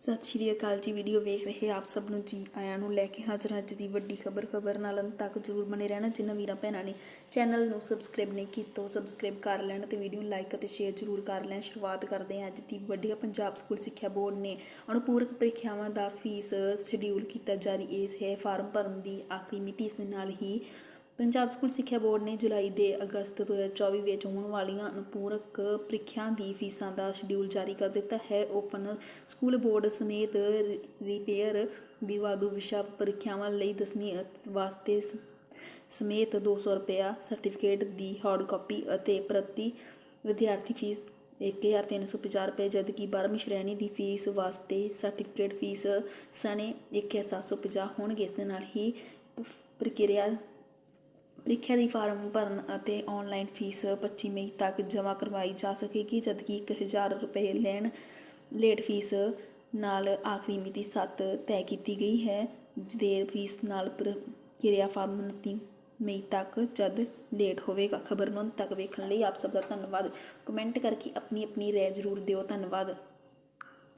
ਸਤਿ ਸ਼੍ਰੀ ਅਕਾਲ ਜੀ, ਵੀਡੀਓ ਵੇਖ ਰਹੇ ਆਪ ਸਭ ਨੂੰ ਜੀ ਆਇਆਂ ਨੂੰ ਲੈ ਕੇ ਹਾਜ਼ਰ ਅੱਜ ਦੀ ਵੱਡੀ ਖਬਰ। ਖਬਰ ਨਾਲ ਅੰਤ ਤੱਕ ਜਰੂਰ ਬਣੇ ਰਹਿਣਾ ਜਿਨ੍ਹਾਂ ਵੀਰਾਂ ਭੈਣਾਂ ਨੇ ਚੈਨਲ ਨੂੰ ਸਬਸਕ੍ਰਾਈਬ ਨਹੀਂ ਕੀਤਾ, ਉਹ ਸਬਸਕ੍ਰਾਈਬ ਕਰ ਲੈਣ ਤੇ ਵੀਡੀਓ ਨੂੰ ਲਾਈਕ ਅਤੇ ਸ਼ੇਅਰ ਜਰੂਰ ਕਰ ਲੈਣ। ਸ਼ੁਰੂਆਤ ਕਰਦੇ ਹਾਂ ਅੱਜ ਦੀ ਵੱਡੀ ਪੰਜਾਬ ਸਕੂਲ ਸਿੱਖਿਆ ਬੋਰਡ ਨੇ ਅਨੁਪੂਰਕ ਪ੍ਰੀਖਿਆਵਾਂ ਦਾ ਫੀਸ ਸ਼ਡਿਊਲ ਕੀਤਾ ਜਾਰੀ। ਇਸ ਹੈ ਫਾਰਮ ਭਰਨ ਦੀ ਆਖਰੀ ਮਿਤੀ, ਇਸ ਦੇ ਨਾਲ ਹੀ ਪੰਜਾਬ ਸਕੂਲ ਸਿੱਖਿਆ ਬੋਰਡ ਨੇ ਜੁਲਾਈ ਦੇ ਅਗਸਤ 2024 ਵਿੱਚ ਹੋਣ ਵਾਲੀਆਂ ਅਨੁਪੂਰਕ ਪ੍ਰੀਖਿਆ ਦੀ ਫੀਸਾਂ ਦਾ ਸ਼ਡਿਊਲ ਜਾਰੀ ਕਰ ਦਿੱਤਾ ਹੈ। ਓਪਨ ਸਕੂਲ ਬੋਰਡ ਸਮੇਤ ਰਿਪੇਅਰ ਦੀ ਵਾਧੂ ਵਿਸ਼ਾ ਪ੍ਰੀਖਿਆਵਾਂ ਲਈ ਦਸਵੀਂ ਵਾਸਤੇ ਸ- ਸਮੇਤ 200 ਰੁਪਇਆ ਸਰਟੀਫਿਕੇਟ ਦੀ ਹਾਰਡ ਕਾਪੀ ਅਤੇ ਪ੍ਰਤੀ ਵਿਦਿਆਰਥੀ ਫੀਸ 1350 ਰੁਪਏ, ਜਦਕਿ 12ਵੀਂ ਸ਼੍ਰੇਣੀ ਦੀ ਫੀਸ ਵਾਸਤੇ ਸਰਟੀਫਿਕੇਟ ਫੀਸ ਸਣੇ 1750 ਹੋਣਗੇ। ਇਸ ਦੇ ਨਾਲ ਹੀ ਪ੍ਰਕਿਰਿਆ ਪ੍ਰੀਖਿਆ ਦੀ ਫਾਰਮ ਭਰਨ ਅਤੇ ਆਨਲਾਈਨ ਫੀਸ 25 ਮਈ ਤੱਕ ਜਮ੍ਹਾਂ ਕਰਵਾਈ ਜਾ ਸਕੇਗੀ, ਜਦਕਿ 1000 ਰੁਪਏ ਲੈਣ ਲੇਟ ਫੀਸ ਨਾਲ ਆਖਰੀ ਮਿਤੀ 7 ਤੈਅ ਕੀਤੀ ਗਈ ਹੈ। ਦੇਰ ਫੀਸ ਨਾਲ ਪ੍ਰਕਿਰਿਆ ਫਾਰਮ 29 ਮਈ ਤੱਕ ਜਦ ਲੇਟ ਹੋਵੇਗਾ। ਖਬਰ ਨੂੰ ਅੰਤ ਤੱਕ ਵੇਖਣ ਲਈ ਆਪ ਸਭ ਦਾ ਧੰਨਵਾਦ। ਕਮੈਂਟ ਕਰਕੇ ਆਪਣੀ ਆਪਣੀ ਰਾਏ ਜ਼ਰੂਰ ਦਿਓ। ਧੰਨਵਾਦ।